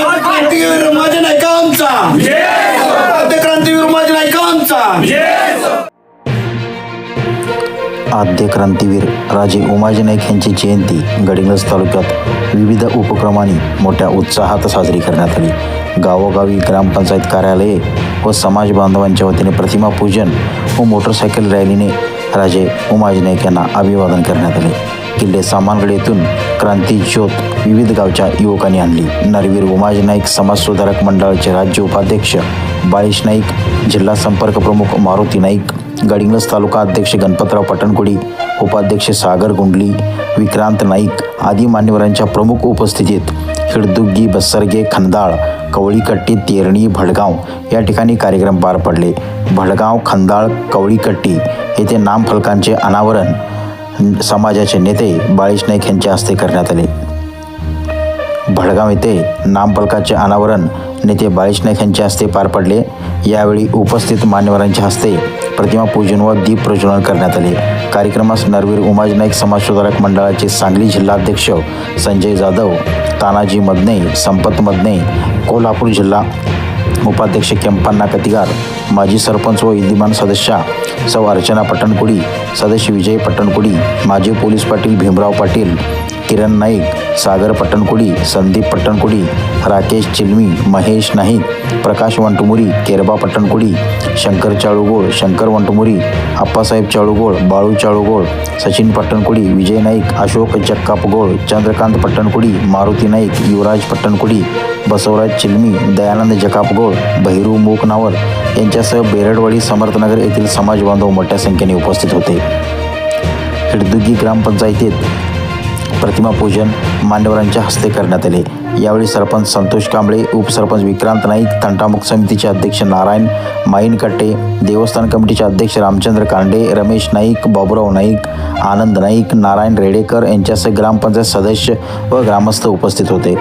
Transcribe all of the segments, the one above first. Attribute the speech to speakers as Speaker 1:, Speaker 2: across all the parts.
Speaker 1: आद्य क्रांतीवीर उमाजी नाईकांचा
Speaker 2: आद्य क्रांतीवीर राजे उमाजी नाईक यांची जयंती गडिंगज तालुक्यात विविध उपक्रमांनी मोठ्या उत्साहात साजरी करण्यात आली. गावोगावी ग्रामपंचायत कार्यालये व समाज बांधवांच्या वतीने प्रतिमा पूजन व मोटरसायकल रॅलीने राजे उमाजी नाईक यांना अभिवादन करण्यात आले. किल्ले सामानगड येथून क्रांती ज्योत विविध गावच्या युवकांनी आणली. नरवीर उमाजी नाईक समाजसुधारक मंडळाचे राज्य उपाध्यक्ष बाळीश नाईक जिल्हा संपर्क प्रमुख मारुती नाईक गडिंग्लज तालुका अध्यक्ष गणपतराव पटणकुडी उपाध्यक्ष सागर गुंडली विक्रांत नाईक आदी मान्यवरांच्या प्रमुख उपस्थितीत हिडदुग्गी बस्सरगे खंदाळ कवळीकट्टी तेरणी भडगाव या ठिकाणी कार्यक्रम पार पडले. भडगाव खंदाळ कवळीकट्टी येथे नामफलकांचे अनावरण समाजाचे नेते बाळीश नाईक यांच्या हस्ते करण्यात आले. भडगाव येथे नामफलकाचे अनावरण नेते बाळीश नाईक यांच्या हस्ते पार पडले. यावेळी उपस्थित मान्यवरांच्या हस्ते प्रतिमा पूजन व दीप प्रज्वलन करण्यात आले. कार्यक्रमास नरवीर उमाजी नाईक समाजसुधारक मंडळाचे सांगली जिल्हाध्यक्ष संजय जाधव तानाजी मदने संपत मदने कोल्हापूर जिल्हा उपाध्यक्ष केंपान्ना कतिगार माजी सरपंच व विद्यमान सदस्या सौ अर्चना पटणकुडी सदस्य विजय पटणकुडी माजी पोलीस पाटील भीमराव पाटील किरण नाईक सागर पट्टणकुडी संदीप पट्टणकुडी राकेश चिलमी महेश नाईक प्रकाश वंटमुरी केरबा पट्टणकुडी शंकर चाळुगोळ शंकर वंटमुरी आप्पासाहेब चाळुगोळ बाळू चाळुगोळ सचिन पट्टणकुडी विजय नाईक अशोक जक्कापगोळ चंद्रकांत पट्टणकुडी मारुती नाईक युवराज पट्टणकुडी बसवराज चिलमी दयानंद जकापगोळ बहिरू मूकनावर यांच्यासह बेरडवाडी समर्थनगर येथील समाज बांधव मोठ्या संख्येने उपस्थित होते. हिडदुगी ग्रामपंचायतीत प्रतिमापूजन मान्यवरांच्या हस्ते करण्यात आले. यावेळी सरपंच संतोष कांबळे उपसरपंच विक्रांत नाईक तंटामुख समितीचे अध्यक्ष नारायण माईनकट्टे देवस्थान कमिटीचे अध्यक्ष रामचंद्र कांडे रमेश नाईक बाबुराव नाईक आनंद नाईक नारायण रेडेकर यांच्यासह ग्रामपंचायत सदस्य व ग्रामस्थ उपस्थित होते.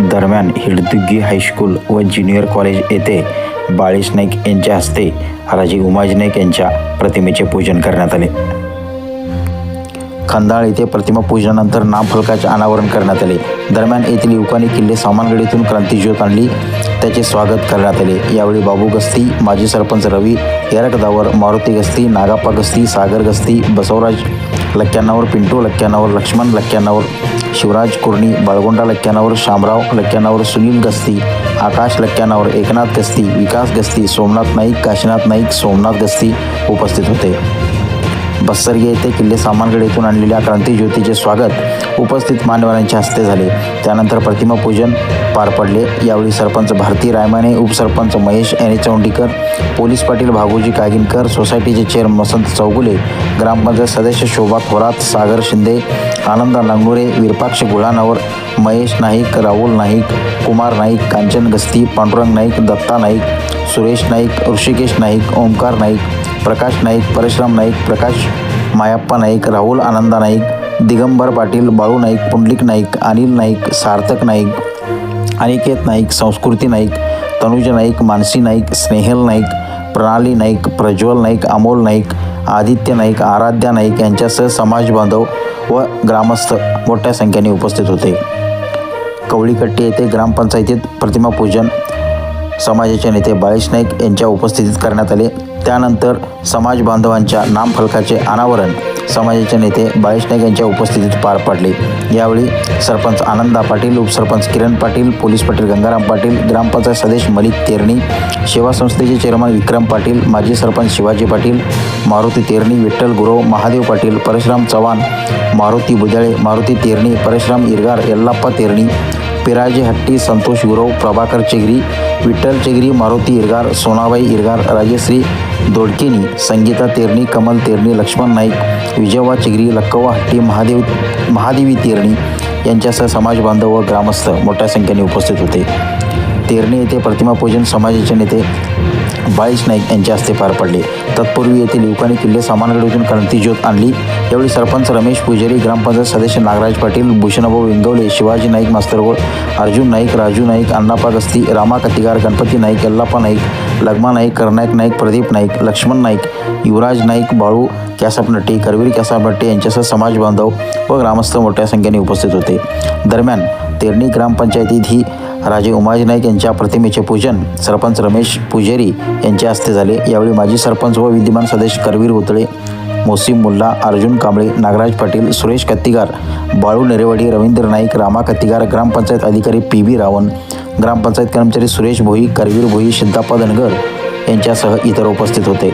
Speaker 2: दरम्यान हिडदुग्गी हायस्कूल व ज्युनियर कॉलेज येथे बाळेश नाईक यांच्या हस्ते राजे उमाजी नाईक यांच्या प्रतिमेचे पूजन करण्यात आले. खंदाळ येथे प्रतिमा पूजनानंतर नामफलकाचे अनावरण करण्यात आले. दरम्यान येथील युवकांनी किल्ले सामानगडीतून क्रांतीज्योत आणली. त्याचे स्वागत करण्यात आले. यावेळी बाबू गस्ती माजी सरपंच रवी येरकदावर मारुती गस्ती नागाप्पा गस्ती सागर गस्ती बसवराज लक्क्यानावर पिंटू लक्क्यानावर लक्ष्मण लक्क्यानावर शिवराज कुर्णी बाळगोंडा लक्क्यानावर शामराव लक्क्यानावर सुनील गस्ती आकाश लक्क्यानावर एकनाथ गस्ती विकास गस्ती सोमनाथ नाईक काशीनाथ नाईक सोमनाथ गस्ती उपस्थित होते. बस्सरिया येथे किल्ले सामानगड येथून आणलेल्या क्रांती ज्योतीचे स्वागत उपस्थित मान्यवरांच्या हस्ते झाले. त्यानंतर प्रतिमा पूजन पार पडले. यावेळी सरपंच भारती रायमाने उपसरपंच महेश एने चौंडीकर पोलीस पाटील भागोजी कागिनकर सोसायटीचे चेअरमन वसंत चौगुले ग्रामपंचायत सदस्य शोभा थोरात सागर शिंदे आनंद नांगुरे विरपाक्ष गुळानावर महेश नाईक राहुल नाईक कुमार नाईक कांचन गस्ती पांडुरंग नाईक दत्ता नाईक सुरेश नाईक ऋषिकेश नाईक ओंकार नाईक प्रकाश नाईक परशुराम नाईक प्रकाश मायाप्पा नाईक राहुल आनंदा नाईक दिगंबर पाटील बाळू नाईक पुंडलिक नाईक अनिल नाईक सार्थक नाईक अनिकेत नाईक संस्कृती नाईक तनुज नाईक मानसी नाईक स्नेहल नाईक प्रणाली नाईक प्रज्वल नाईक अमोल नाईक आदित्य नाईक आराध्या नाईक यांच्यासह समाज बांधव व ग्रामस्थ मोठ्या संख्येने उपस्थित होते. कवळीकट्टी येथे ग्रामपंचायतीत प्रतिमा पूजन समाजाचे नेते बाळेश नाईक यांच्या उपस्थितीत करण्यात आले. त्यानंतर समाज बांधवांच्या नामफलकाचे अनावरण समाजाचे नेते बाळेश नाईक यांच्या उपस्थितीत पार पडले. यावेळी सरपंच आनंदा पाटील उपसरपंच किरण पाटील पोलीस पाटील गंगाराम पाटील ग्रामपंचायत सदस्य मलिक तेरणी सेवा संस्थेचे चेअरमन विक्रम पाटील माजी सरपंच शिवाजी पाटील मारुती तेरणी विठ्ठल गुरव महादेव पाटील परशुराम चव्हाण मारुती बुजाळे मारुती तेरणी परशुराम इरगार यल्लाप्पा तेरणी पिराजी हट्टी संतोष गुरव प्रभाकर चेगरी विठ्ठल चेगरी मारुती इरगार सोनाबाई इरगार राजेश्री दोडकेनी संगीता तेरणी कमल तेरणी लक्ष्मण नाईक विजयवा चेगरी लक्कवा हट्टी महादेव महादेवी तेरणी यांच्यासह समाज बांधव व ग्रामस्थ मोठ्या संख्येने उपस्थित होते. तेरणी येथे प्रतिमापूजन समाजाचे नेते बाळीश नाईक यांच्या हस्ते पार पडले. तत्पूर्वी येथील युवकांनी किल्ले सामानगड येथून क्रांती ज्योत आणली. यावेळी सरपंच रमेश पुजारी ग्रामपंचायत सदस्य नागराज पाटील भूषणभाऊ विंगवले शिवाजी नाईक मास्तरगोळ अर्जुन नाईक राजू नाईक अण्णापा गस्ती रामा कतिगार गणपती नाईक यल्लाप्पा नाईक लग्मा नाईक करनायक नाईक प्रदीप नाईक लक्ष्मण नाईक युवराज नाईक बाळू कॅसापनट्टी करवीर कॅसापट्टी यांच्यासह समाज बांधव व ग्रामस्थ मोठ्या संख्येने उपस्थित होते. दरम्यान तेरणी ग्रामपंचायतीत ही राजे उमाजी नाईक यांच्या प्रतिमेचे पूजन सरपंच रमेश पुजेरी यांच्या हस्ते झाले. यावेळी माजी सरपंच व विद्यमान सदस्य करवीर उतळे मोसीम मुल्ला अर्जुन कांबळे नागराज पाटील सुरेश कत्तिगार बाळू नेरेवाडी रवींद्र नाईक रामा कत्तिगार ग्रामपंचायत अधिकारी पी बी रावण ग्रामपंचायत कर्मचारी सुरेश भोई करवीर भोई सिद्धाप्पा धनगर यांच्यासह इतर उपस्थित होते.